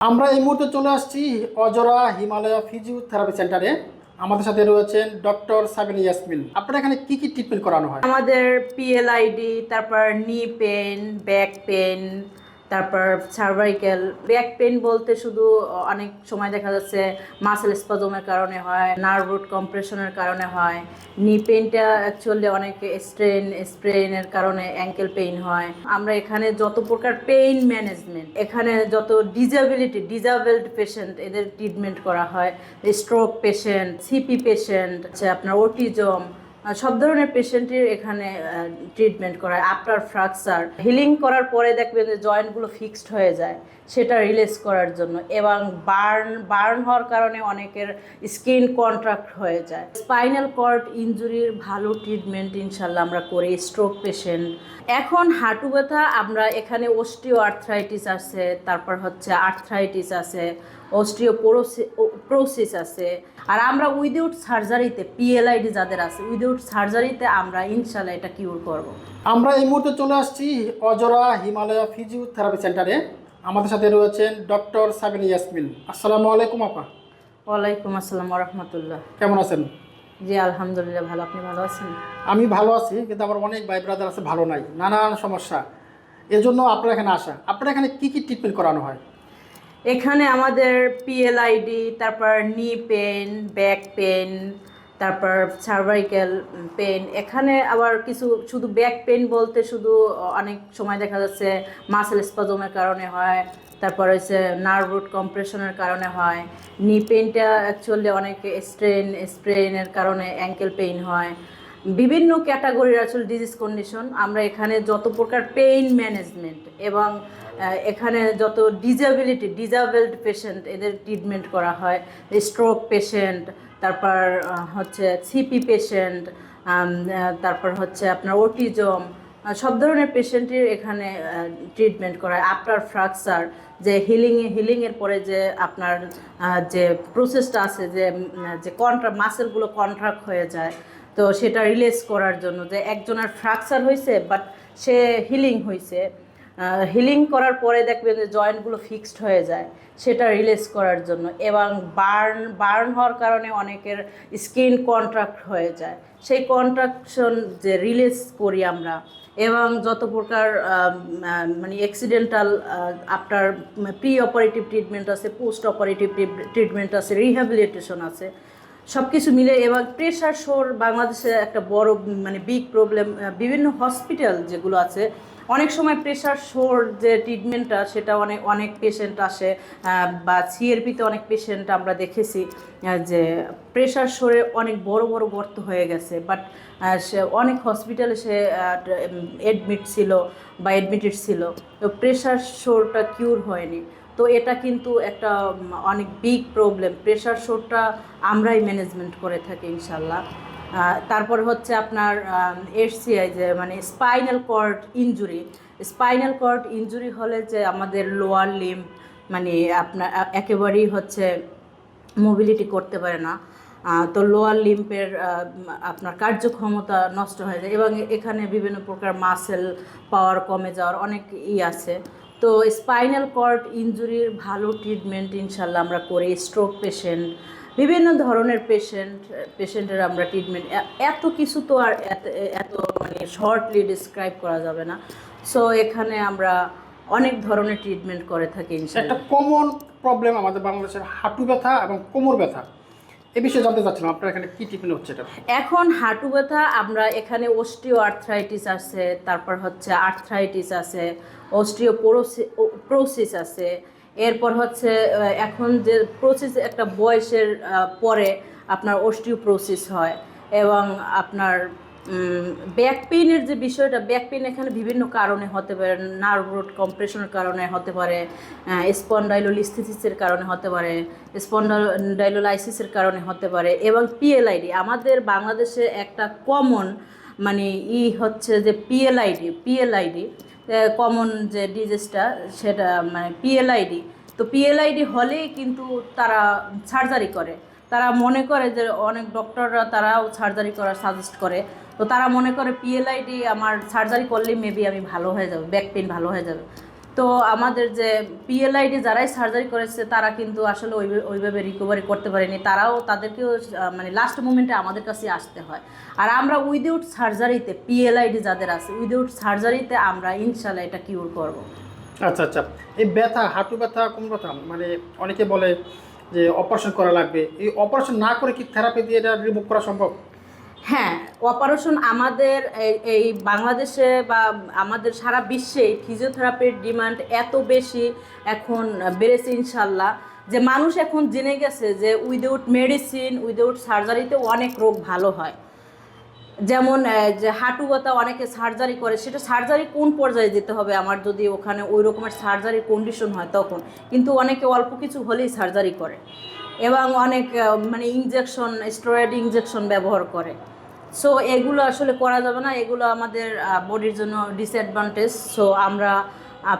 আমরা এই মুহূর্তে চলে আসছি অজরা হিমালয়া ফিজিওথেরাপি সেন্টারে আমাদের সাথে রয়েছেন ডক্টর সাবিন ইয়াসমিন। আপনার এখানে কি কি ট্রিটমেন্ট করানো হয়? আমাদের পিএলআইডি তারপর নি পেন ব্যাক পেন তারপর সার্ভাইকেল ব্যাক পেন বলতে শুধু অনেক সময় দেখা যাচ্ছে মাসেল স্পাজমের কারণে হয় নার্ভ রুট কম্প্রেশনের কারণে হয় নি পেনটা অ্যাকচুয়ালি অনেক স্ট্রেন স্প্রেনের কারণে অ্যাঙ্কেল পেইন হয়। আমরা এখানে যত প্রকার পেইন ম্যানেজমেন্ট এখানে যত ডিজাবিলিটি ডিজাবেলড পেশেন্ট এদের ট্রিটমেন্ট করা হয় স্ট্রোক পেশেন্ট সিপি পেশেন্ট আপনার ওটিজম সব ধরনের পেশেন্টের এখানে ট্রিটমেন্ট করায়। আফটার ফ্রাকচার হিলিং করার পরে দেখবেন যে জয়েন্টগুলো ফিক্সড হয়ে যায়। সেটা রিলিজ করার জন্য এবং বার্ন বার্ন হওয়ার কারণে অনেকের স্কিন কন্ট্রাক্ট হয়ে যায়। স্পাইনাল কর্ড ইনজুরির ভালো ট্রিটমেন্ট ইনশাল্লাহ আমরা করি স্ট্রোক পেশেন্ট এখন হাঁটু ব্যথা, আমরা এখানে অস্টিও আর্থ্রাইটিস আছে, তারপর হচ্ছে আর্থ্রাইটিস আছে অস্ট্রিও প্রোসিস আছে। আর আমরা উইদাউট সার্জারিতে পিএলআইডি যাদের আছে উইদাউট সার্জারিতে আমরা ইনশাল্লাহ এটা কিউর করব। আমরা এই মুহূর্তে চলে আসছি অজরা হিমালয়া ফিজিওথেরাপি সেন্টারে আমাদের সাথে রয়েছেন ডক্টর সাবিন ইয়াসমিন। আসসালামু আলাইকুম আপা। ওয়ালাইকুম আসসালাম রহমতুল্লাহ কেমন আছেন? জি আলহামদুলিল্লাহ ভালো। আপনি ভালো আছেন? আমি ভালো আছি কিন্তু আমার অনেক ভাই ব্রাদার আছে ভালো নাই। নানান সমস্যা। এজন্য আপনার এখানে আসা। আপনার এখানে কি কি ট্রিটমেন্ট করানো হয়? এখানে আমাদের পিএলআইডি তারপর নি পেন ব্যাক পেন তারপর সার্ভাইকেল পেন এখানে আবার কিছু শুধু ব্যাক পেন বলতে শুধু অনেক সময় দেখা যাচ্ছে মাসেল স্পাজমের কারণে হয়, তারপর হচ্ছে নার্ভ রুট কম্প্রেশনের কারণে হয় নি পেনটা অ্যাকচুয়ালি অনেক স্ট্রেন স্প্রেনের কারণে অ্যাঙ্কেল পেইন হয়। বিভিন্ন ক্যাটাগরির আসলে ডিজিজ কন্ডিশন আমরা এখানে যত প্রকার পেইন ম্যানেজমেন্ট এবং এখানে যত ডিজাবিলিটি ডিজাবেলড পেশেন্ট এদের ট্রিটমেন্ট করা হয় স্ট্রোক পেশেন্ট তারপর হচ্ছে সিপি পেশেন্ট তারপর হচ্ছে আপনার ওটিজম সব ধরনের পেশেন্টের এখানে ট্রিটমেন্ট করা হয় আফটার ফ্র্যাকচার যে হিলিং হিলিংয়ের পরে যে আপনার যে প্রসেসটা আছে, যে যে কন্ট্রা মাসেলগুলো কন্ট্রাক্ট হয়ে যায়, তো সেটা রিলিজ করার জন্য যে একজনের ফ্র্যাকচার হয়েছে বাট সে হিলিং হয়েছে হিলিং করার পরে দেখবেন যে জয়েন্টগুলো ফিক্সড হয়ে যায়, সেটা রিলিজ করার জন্য। এবং বার্ন বার্ন হওয়ার কারণে অনেকের স্কিন কন্ট্রাক্ট হয়ে যায়। সেই কন্ট্রাকশন যে রিলিজ করি আমরা, এবং যত প্রকার মানে accidental after pre operative treatment আছে পোস্ট অপারেটিভ ট্রিটমেন্ট আছে রিহ্যাবিলিটেশন আছে সব কিছু মিলে এবং প্রেশার শোর বাংলাদেশে একটা বড় মানে বিগ প্রবলেম বিভিন্ন হসপিটাল যেগুলো আছে অনেক সময় প্রেশার শোর যে ট্রিটমেন্টটা সেটা অনেক অনেক পেশেন্ট আসে বা সিএরপিতে অনেক পেশেন্ট আমরা দেখেছি যে প্রেশার শোরে অনেক বড় বড় গর্ত হয়ে গেছে। বাট সে অনেক হসপিটালে সে অ্যাডমিট ছিল বা অ্যাডমিটেড ছিল। তো প্রেশার শোরটা কিউর হয়নি। তো এটা কিন্তু একটা অনেক বিগ প্রবলেম প্রেশার শোরটা আমরাই ম্যানেজমেন্ট করে থাকি, ইনশাল্লাহ। তারপর হচ্ছে আপনার এসসিআই যে মানে spinal cord injury. Spinal cord injury হলে যে আমাদের লোয়ার লিম মানে আপনার একেবারেই হচ্ছে মোবিলিটি করতে পারে না। তো লোয়ার লিম্পের আপনার কার্যক্ষমতা নষ্ট হয়ে যায় এবং এখানে বিভিন্ন প্রকার মাসেল পাওয়ার কমে যাওয়ার অনেক ই আছে। তো স্পাইনাল কর্ড ইনজুরির ভালো ট্রিটমেন্ট ইনশাল্লাহ আমরা করি, স্ট্রোক পেশেন্ট বিভিন্ন ধরনের পেশেন্ট পেশেন্টের আমরা ট্রিটমেন্ট এত কিছু তো আর এত মানে শর্টলি ডিসক্রাইব করা যাবে না। সো এখানে আমরা অনেক ধরনের ট্রিটমেন্ট করে থাকি একটা কমন প্রবলেম আমাদের বাংলাদেশের হাঁটু ব্যথা এবং কোমর ব্যথা এ বিষয়ে জানতে চাচ্ছিলাম আপনার এখানে কি ট্রিটমেন্ট হচ্ছে এটা? এখন হাঁটু ব্যথা আমরা এখানে অস্টিও আর্থ্রাইটিস আছে তারপর হচ্ছে আর্থ্রাইটিস আছে অস্ট্রিও প্রোসিস আছে এরপর হচ্ছে এখন যে প্রসেস একটা বয়সের পরে আপনার অস্টিওপ্রোসিস হয় এবং আপনার ব্যাক পেইনের যে বিষয়টা ব্যাক পেইন এখানে বিভিন্ন কারণে হতে পারে নার্ভ রোড কম্প্রেশনের কারণে হতে পারে স্পন্ডাইলোলিস্থিসিসের কারণে হতে পারে স্পন্ডাইলোলাইসিসের কারণে হতে পারে এবং পিএলআইডি আমাদের বাংলাদেশে একটা কমন মানে ই হচ্ছে যে পিএলআইডি পিএলআইডি কমন যে ডিজিজটা সেটা মানে পিএলআইডি তো পিএলআইডি হলেই কিন্তু তারা সার্জারি করে। তারা মনে করে যে অনেক ডক্টররা তারাও সার্জারি করার সাজেস্ট করে। তো তারা মনে করে পিএলআইডি আমার সার্জারি করলেই মেবি আমি ভালো হয়ে যাব ব্যাক পেন ভালো হয়ে যাবে। তো আমাদের যে পিএলআইডি যারাই সার্জারি করেছে, তারা কিন্তু আসলে ওই- ওইভাবে রিকভারি করতে পারেনি। তারাও তাদেরকেও মানে লাস্ট মোমেন্টে আমাদের কাছে আসতে হয়। আর আমরা উইদাউট সার্জারিতে পিএলআইডি যাদের আছে উইদাউট সার্জারিতে আমরা ইনশাল্লাহ এটা কিউর করব। আচ্ছা আচ্ছা। এই ব্যথা, হাঁটু ব্যথা কোন কথা? মানে অনেকে বলে যে অপারেশন করা লাগবে। এই অপারেশন না করে কি থেরাপি দিয়ে এটা রিমুভ করা সম্ভব? হ্যাঁ অপারেশন আমাদের এই- বাংলাদেশে বা আমাদের সারা বিশ্বে ফিজিওথেরাপির ডিমান্ড এত বেশি এখন বেড়েছে ইনশাল্লাহ। যে মানুষ এখন জেনে গেছে যে উইদাউট মেডিসিন উইদাউট সার্জারিতে অনেক রোগ ভালো হয়। যেমন যে হাঁটু অনেকে সার্জারি করে, সেটা সার্জারি কোন পর্যায়ে যেতে হবে? আমার যদি ওখানে ওই রকমের সার্জারি কন্ডিশন হয় তখন। কিন্তু অনেকে অল্প কিছু হলেই সার্জারি করে। এবং অনেক মানে ইঞ্জেকশন স্টেরয়েড ইঞ্জেকশন ব্যবহার করে। সো এগুলো আসলে করা যাবে না। এগুলো আমাদের বডির জন্য ডিসঅ্যাডভান্টেজ সো আমরা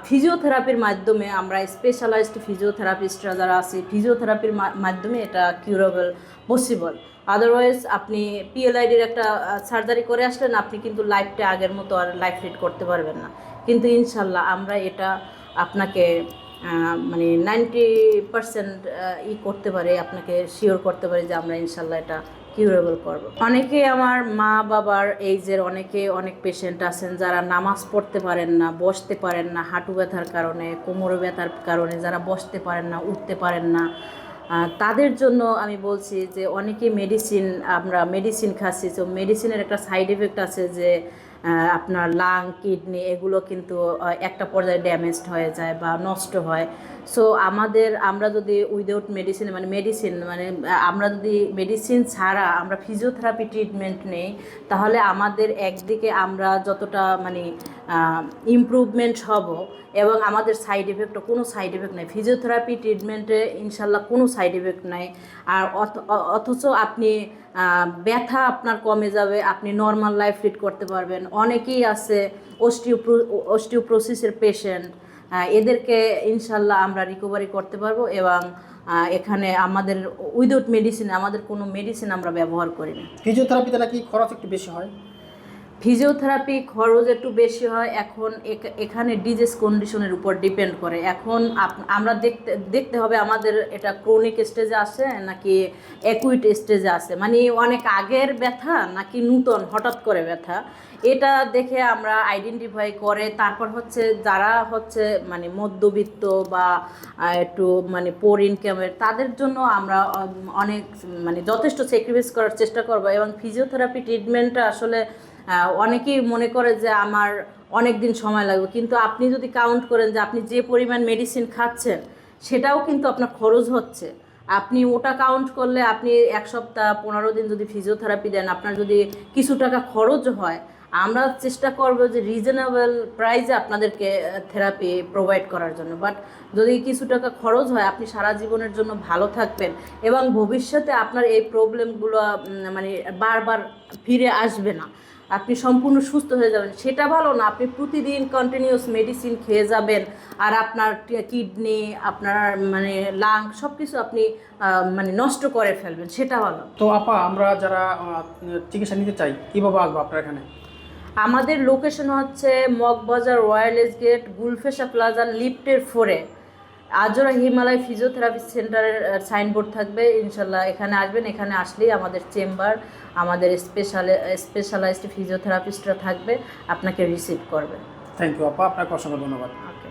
ফিজিওথেরাপির মাধ্যমে আমরা স্পেশালাইজড ফিজিওথেরাপিস্টরা যারা আছে ফিজিওথেরাপির মাধ্যমে এটা কিউরেবল পসিবল আদারওয়াইজ আপনি পিএলআইডির একটা সার্জারি করে আসলেন, আপনি কিন্তু লাইফটা আগের মতো আর লাইফ লিড করতে পারবেন না। কিন্তু ইনশাল্লাহ আমরা এটা আপনাকে মানে নাইনটি পার্সেন্ট ই করতে পারে, আপনাকে শিওর করতে পারে যে আমরা ইনশাল্লাহ এটা কিউরেবল করব। অনেকে আমার মা বাবার এইজের অনেকে অনেক পেশেন্ট আছেন যারা নামাজ পড়তে পারেন না, বসতে পারেন না, হাঁটু ব্যথার কারণে, কোমর ব্যথার কারণে, যারা বসতে পারেন না, উঠতে পারেন না তাদের জন্য আমি বলছি যে অনেকে মেডিসিন আমরা মেডিসিন খাচ্ছি, তো মেডিসিনের একটা সাইড এফেক্ট আছে যে আপনার লাং কিডনি এগুলো কিন্তু একটা পর্যায়ে ড্যামেজড হয়ে যায় বা নষ্ট হয়। সো আমাদের, আমরা যদি উইদাউট মেডিসিন মানে মেডিসিন মানে আমরা যদি মেডিসিন ছাড়া আমরা ফিজিওথেরাপি ট্রিটমেন্ট নেই, তাহলে আমাদের একদিকে আমরা যতটা মানে ইমপ্রুভমেন্ট হব এবং আমাদের সাইড এফেক্টও কোনো সাইড এফেক্ট নেই। ফিজিওথেরাপি ট্রিটমেন্টে ইনশাল্লাহ কোনো সাইড এফেক্ট নাই। আর অথ- অথচ আপনি ব্যথা আপনার কমে যাবে, আপনি নর্মাল লাইফ লিড করতে পারবেন। অনেকেই আছে অস্টিওপ্রো অস্টিওপ্রোসিসের পেশেন্ট এদেরকে ইনশাল্লাহ আমরা রিকভারি করতে পারব এবং এখানে আমাদের উইদাউট মেডিসিন আমাদের কোনো মেডিসিন আমরা ব্যবহার করি না ফিজিওথেরাপিতে নাকি খরচ একটু বেশি হয়? ফিজিওথেরাপি খরচ একটু বেশি হয়, এখন এখানে ডিজিজ কন্ডিশনের উপর ডিপেন্ড করে। এখন আমরা দেখতে দেখতে হবে আমাদের এটা ক্রনিক স্টেজে আছে নাকি অ্যাকুইট স্টেজে আছে। মানে অনেক আগের ব্যথা নাকি নূতন, হঠাৎ করে ব্যথা। এটা দেখে আমরা আইডেন্টিফাই করে, তারপর হচ্ছে যারা হচ্ছে মানে মধ্যবিত্ত বা একটু মানে পোর ইনকামের তাদের জন্য আমরা অনেক মানে যথেষ্ট স্যাক্রিফাইস করার চেষ্টা করব। এবং ফিজিওথেরাপি ট্রিটমেন্টটা আসলে অনেকেই মনে করে যে আমার অনেক দিন সময় লাগবে, কিন্তু আপনি যদি কাউন্ট করেন যে আপনি যে পরিমাণ মেডিসিন খাচ্ছেন, সেটাও কিন্তু আপনার খরচ হচ্ছে। আপনি ওটা কাউন্ট করলে আপনি এক সপ্তাহ, পনেরো দিন যদি ফিজিওথেরাপি দেন, আপনার যদি কিছু টাকা খরচ হয়, আমরা চেষ্টা করব যে রিজনেবল প্রাইসে আপনাদেরকে থেরাপি প্রোভাইড করার জন্য। বাট যদি কিছু টাকা খরচ হয়, আপনি সারা জীবনের জন্য ভালো থাকবেন এবং ভবিষ্যতে আপনার এই প্রবলেমগুলো মানে বারবার ফিরে আসবে না। আপনি সম্পূর্ণ সুস্থ হয়ে যাবেন। সেটা ভালো না আপনি প্রতিদিন কন্টিনিউস মেডিসিন খেয়ে যাবেন। আর আপনার কিডনি আপনার মানে লাং সব কিছু আপনি মানে নষ্ট করে ফেলবেন সেটা ভালো। তো আপা আমরা যারা চিকিৎসা নিতে চাই কীভাবে আসব আপনার এখানে? আমাদের লোকেশন হচ্ছে মগবাজার রয়্যালেস গেট গুলফেশা প্লাজা লিফটের ফোরে আজরা হিমালয় ফিজিওথেরাপি সেন্টারের সাইনবোর্ড থাকবে। ইনশাল্লাহ এখানে আসবেন। এখানে আসলেই আমাদের চেম্বার আমাদের স্পেশাল স্পেশালাইজড ফিজিওথেরাপিস্টরা থাকবে, আপনাকে রিসিভ করবে। থ্যাংক ইউ আপা। আপনাকে অসংখ্য ধন্যবাদ।